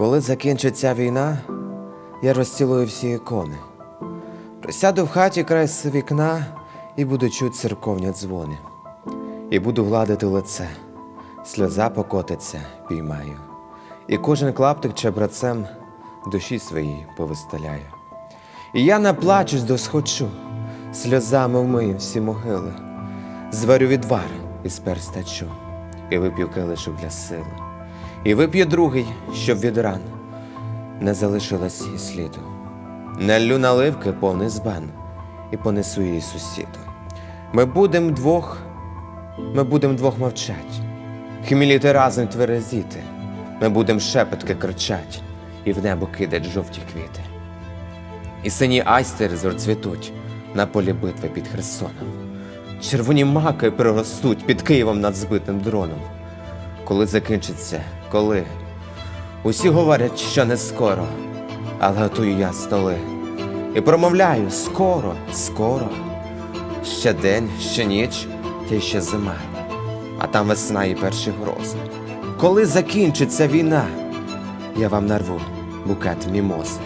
Коли закінчиться війна, я розцілую всі ікони. Присяду в хаті край з вікна і буду чути церковні дзвони. І буду гладити лице, сльоза покотиться, піймаю. І кожен клаптик чебрацем душі своїй повиставляю. І я наплачусь досхочу, сльозами вмию всі могили, зварю відвар із перстачу, і вип'ю килишок для сили, і вип'ю другий, щоб від ран не залишилось і сліду. Налю наливки повний збан і понесу її сусіду. Ми будем двох, ми будем двох мовчать, хміліти разом тверезіти, ми будем шепотки кричать і в небо кидать жовті квіти. І сині айстери зорцвітуть на полі битви під Херсоном. Червоні маки приростуть під Києвом над збитим дроном. Коли закінчиться, коли? Усі говорять, що не скоро, але готую я столи. І промовляю скоро, скоро. Ще день, ще ніч, та ще зима. А там весна і перші грози. Коли закінчиться війна, я вам нарву букет мімози.